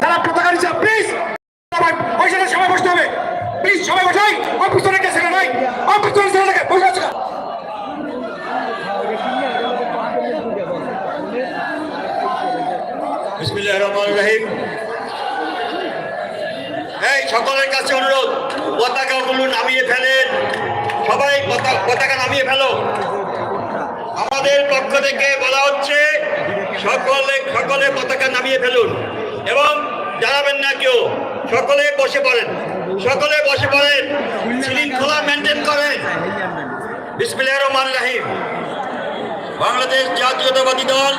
যারা পতাকা নিচ্ছে প্লিজ ওই জায়গায় সবাই বসতে হবে। প্লিজ সবাই বসাই ওই পিছনে কে ছেলে নাই ওই পিছনে বসে আছে। বিসমিল্লাহির রহমানির রহিম। এই, সকলের কাছে অনুরোধ, পতাকাগুলো নামিয়ে ফেলেন। সবাই, পতা- পতাকা নামিয়ে ফেলো। আমাদের পক্ষ থেকে বলা হচ্ছে সকলে সকলে পতাকা নামিয়ে ফেলুন। এবং জানাবেন না কেউ, সকলে বসে পড়েন, সকলে বসে পড়েন, শৃঙ্খলা মেনটেন করেন। বিসমিল্লাহির রহমানির রহিম। বাংলাদেশ জাতীয়তাবাদী দল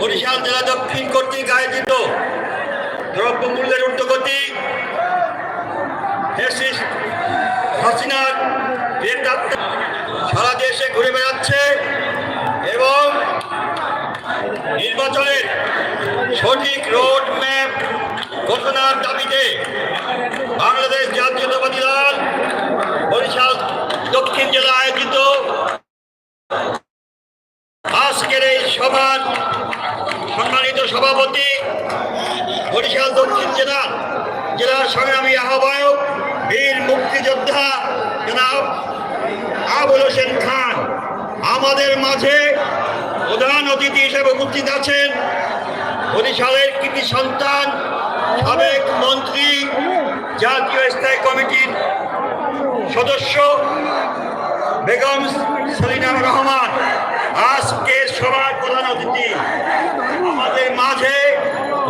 বরিশাল জেলা দক্ষিণ কর্তৃক আয়োজিত দ্রব্যমূল্যের ফ্যাসিস্ট হাসিনার সারা দেশে ঘুরে বেড়াচ্ছে। নির্বাচনের সঠিক রোড ম্যাপ ঘোষণার দাবিতে বাংলাদেশ জাতীয়তাবাদী দল, বরিশাল দক্ষিণ জেলা আয়োজিত আজকের এই সভার সম্মানিত সভাপতি, বরিশাল দক্ষিণ জেলার জেলার সংগ্রামী আহ্বায়ক, বীর মুক্তিযোদ্ধা জনাব আবুল হোসেন খান। আমাদের মাঝে প্রধান অতিথি হিসেবে উপস্থিত আছেন। বরিশালের কৃতি সন্তান, সাবেক মন্ত্রী, জাতীয় স্থায়ী কমিটির সদস্য, বেগম সলিনা রহমান। আজকের সভার প্রধান অতিথি আমাদের মাঝে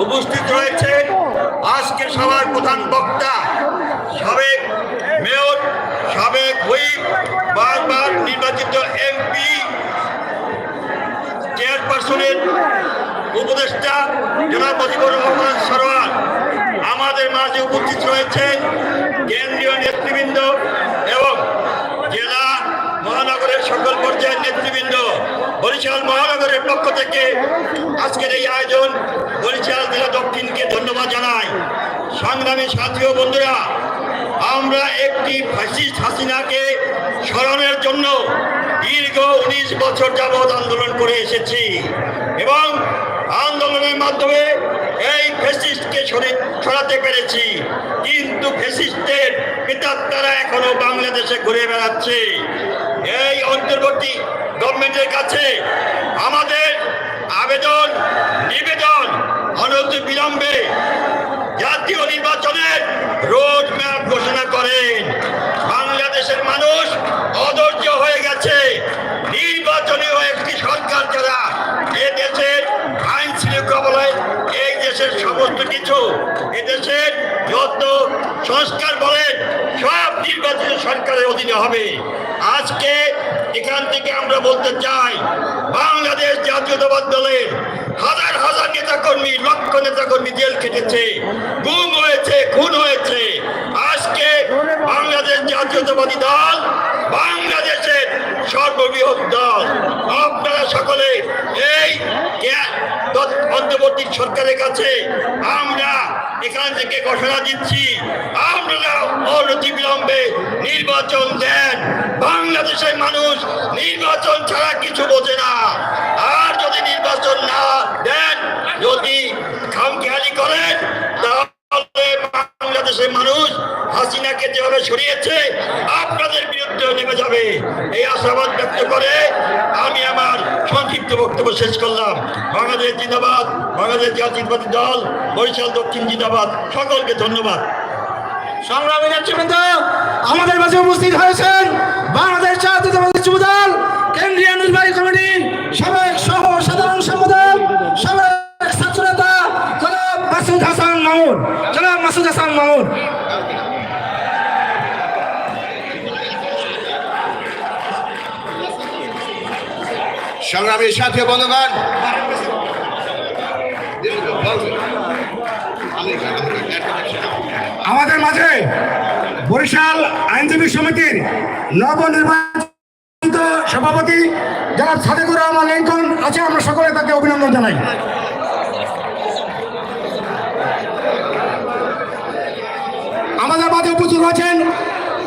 উপস্থিত রয়েছে আজকের সভার প্রধান বক্তা, সাবেক মেয়র, সাবেক হুইপ, বারবার নির্বাচিত এমপি চেয়ারপারসনের উপদেষ্টা জনাব মুজিবুর রহমান সরোয়ার। আমাদের মাঝে উপস্থিত রয়েছেন কেন্দ্রীয় নেতৃবৃন্দ এবং জেলা মহানগরের সকল পর্যায়ের নেতৃবৃন্দ। বরিশাল মহানগরের পক্ষ থেকে আজকের এই আয়োজন বরিশাল জেলা দক্ষিণকে ধন্যবাদ জানাই। সংগ্রামী সাথী বন্ধুরা, আমরা একটি ফ্যাসিস্ট হাসিনাকে স্মরণের জন্য উনিশ বছর যাবৎ আন্দোলন করে এসেছি এবং আন্দোলনের মাধ্যমে এই ফেসিস্টকে সরে- সরাতে পেরেছি। কিন্তু ফেসিস্টের পিতাত্তারা এখনও বাংলাদেশে ঘুরে বেড়াচ্ছে। এই অন্তর্বর্তী গভর্নমেন্টের কাছে আমাদের আবেদন, নিবেদন অনন্ত বিলম্বে জাতীয় নির্বাচনের রোড ম্যাপ ঘোষণা করেন বাংলাদেশের মানুষ অধৈর্য হয়ে গেছে নির্বাচনীয় একটি সরকার ছাড়া এ দেশের আইন শৃঙ্খলায় এই দেশের সমস্ত কিছু এ দেশের যত সংস্কার বলেন, সব নির্বাচিত সরকারের অধীনে হবে। আজকে এখান থেকে আমরা বলতে চাই, বাংলাদেশ জাতীয়তাবাদ দলের হাজার হাজার নেতাকর্মী, লক্ষ নেতাকর্মী জেল কেটেছে গুম হয়েছে, খুন হয়েছে। আজকে বাংলাদেশ জাতীয়তাবাদী দল বাংলাদেশের সর্ববৃহৎ দল। আপনারা সকলে এই জ্ঞা- তৎ- অন্তর্বর্তী সরকারের কাছে আমরা এখান থেকে ঘোষণা দিচ্ছি আপনারা অনতি বিলম্বে নির্বাচন দেন। বাংলাদেশের মানুষ নির্বাচন ছাড়া কিছু বোঝে না। আর যদি নির্বাচন না দেন, যদি খামখেয়ালি করেন, তাহলে বাংলাদেশের মানুষ হাসিনাকে যেভাবে সরিয়েছে, আপনাদের বিরুদ্ধেও নেমে যাবে। এই আশাবাদ ব্যক্ত করে আমি আমার সংক্ষিপ্ত বক্তব্য শেষ করলাম। বাংলাদেশ জিন্দাবাদ, বাংলাদেশ জাতীয়বাদী দল, বরিশাল দক্ষিণ জিন্দাবাদ, সকলকে ধন্যবাদ। সংগ্রামী নেতৃবৃন্দ, আমাদের মাঝে উপস্থিত হয়েছেন বাংলাদেশ সংগ্রামী সাথী বন্ধুগণ। আমাদের মাঝে বরিশাল আইনজীবী সমিতির নবনির্বাচিত সভাপতি জনাব সাদেকুর রহমান লিঙ্কন আছে, আমরা সকলে তাকে অভিনন্দন জানাই। আমাদের মাঝে উপস্থিত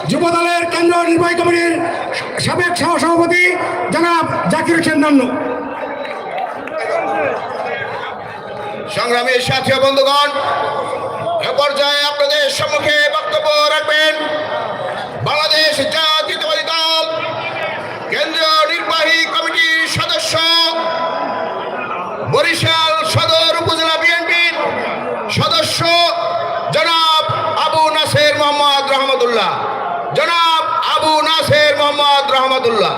রয়েছেন যুবদলের কেন্দ্র নির্বাহী কমিটির সাবেক সহ সভাপতি জনাব জাকির হোসেন নান্ন। সংগ্রামী সাথী বন্ধুগণ, এ পর্যায়ে আপনাদের সম্মুখে বক্তব্য রাখবেন। বাংলাদেশ জাতীয়তাবাদী দল, কেন্দ্রীয় নির্বাহী কমিটির সদস্য বরিশাল সদর উপজেলা বিএনপির সদস্য জনাব আবু নাসের মোহাম্মদ রহমতুল্লাহ জনাব আবু নাসের মোহাম্মদ রহমতুল্লাহ।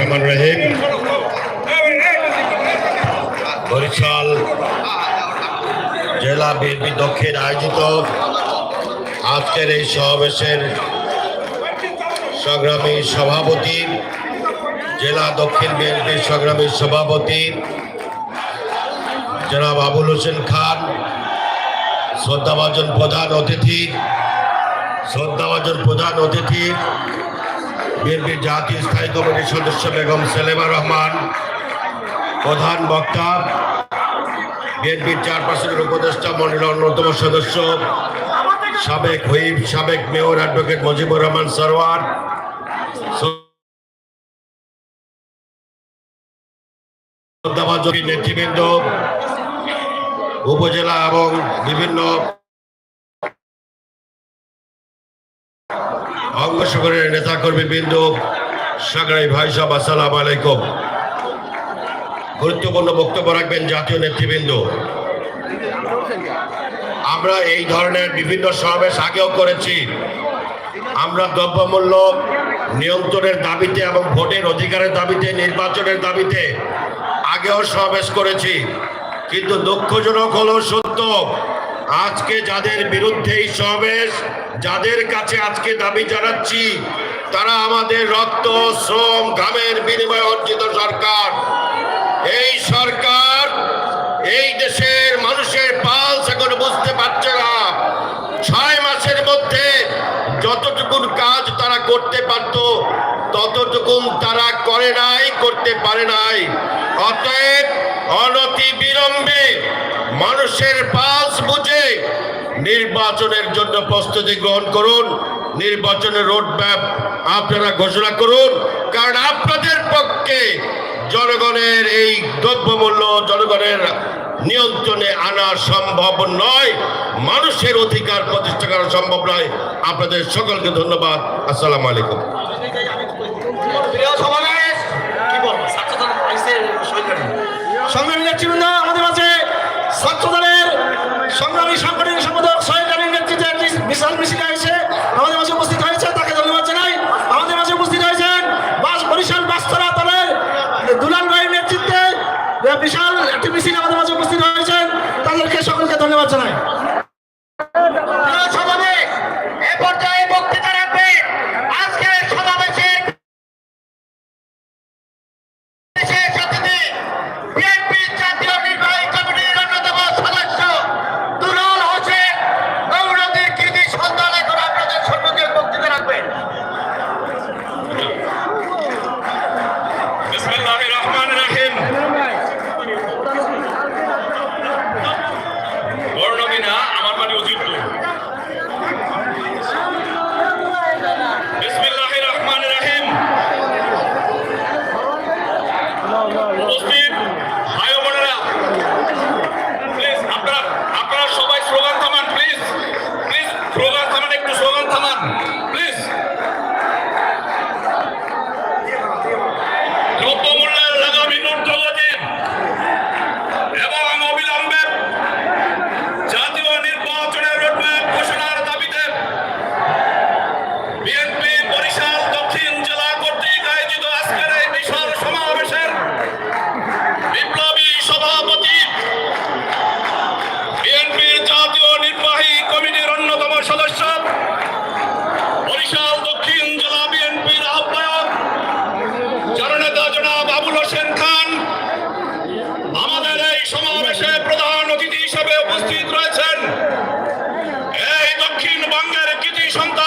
রহমান রহিম। বরিশাল জেলা বিএনপি দক্ষিণ আয়োজিত আজকের এই সমাবেশের সংগ্রামী সভাপতি, জেলা দক্ষিণ বিএনপির সংগ্রামী সভাপতি জনাব আবুল হোসেন খান, শ্রদ্ধাভাজন প্রধান অতিথি, শ্রদ্ধাভাজন প্রধান অতিথি, বিএনপির জাতীয় স্থায়ী কমিটির সদস্য বেগম সেলেমা রহমান, প্রধান বক্তা, বিএনপির চেয়ারপারসনের উপদেষ্টা মন্ডলের অন্যতম সদস্য, সাবেক হুইপ, সাবেক মেয়র অ্যাডভোকেট মুজিবুর রহমান সরওয়ার, শ্রদ্ধাভাজন নেতৃবৃন্দ উপজেলা এবং বিভিন্ন অঙ্গসগরের নেতা কর্মী বিন্দু, সাগরাই ভাই সব আসসালাম আলাইকুম। গুরুত্বপূর্ণ বক্তব্য রাখবেন জাতীয় নেতৃবৃন্দ। আমরা এই ধরনের বিভিন্ন সমাবেশ আগেও করেছি। আমরা দ্রব্যমূল্য নিয়ন্ত্রণের দাবিতে এবং ভোটের অধিকারের দাবিতে, নির্বাচনের দাবিতে আগেও সমাবেশ করেছি। কিন্তু দুঃখজনক হলো সত্য। আজকে যাদের বিরুদ্ধে এই সমাবেশ, যাদের কাছে আজকে দাবি জানাচ্ছি, তারা আমাদের রক্ত, শ্রম, ঘামের বিনিময়ে অর্জিত সরকার। এই সরকার এই দেশের মানুষের পালস এখন বুঝতে পারছে না। ছয় মাসের মধ্যে যতটুকুন কাজ তারা করতে পারত, ততটুকুন তারা করে নাই, করতে পারে নাই। অতএব অনতি বিলম্বে মানুষের পালস বুঝে নির্বাচনের জন্য প্রস্তুতি গ্রহণ করুন। নির্বাচনের রোড ম্যাপ আপনারা ঘোষণা করুন। কারণ আপনাদের পক্ষে জনগণের এই দ্রব্যমূল্য, জনগণের নিয়ন্ত্রণে আনা সম্ভব নয়। মানুষের অধিকার প্রতিষ্ঠা করা সম্ভব নয়। আপনাদের সকলকে ধন্যবাদ। আসসালামু আলাইকুম প্রিয় সমাবেশ কি বলব ছাত্রদল আইসে সরকারি সংগ্রামী নেতৃবৃন্দ আমাদের মাঝে ছাত্র দলের সংগ্রামী সাংগঠনিক সম্পাদক সহকারী নেতৃত্বে একটি বিশাল মিছিল এসে পশ্চিমবঙ্গের কৃতি সন্তান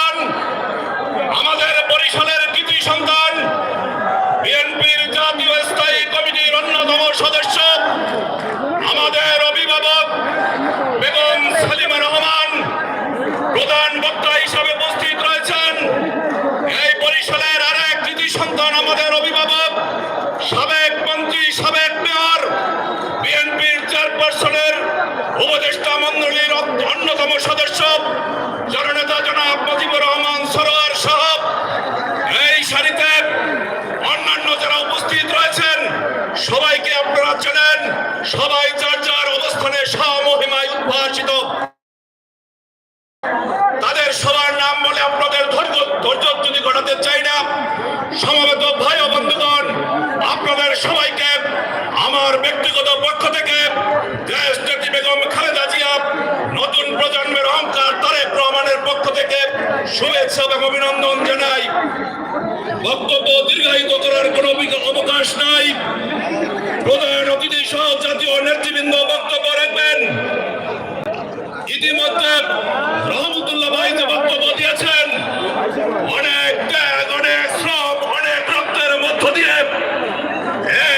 অভিনন্দন জানাই। বক্তব্য দীর্ঘায়িত করার কোনো অবকাশ নাই। প্রধান অতিথি সহ জাতীয় নেতৃবৃন্দ বক্তব্য রাখবেন। ইতিমধ্যে রহমতুল্লাহ ভাইকে বক্তব্য দিয়েছেন। অনেক ত্যাগ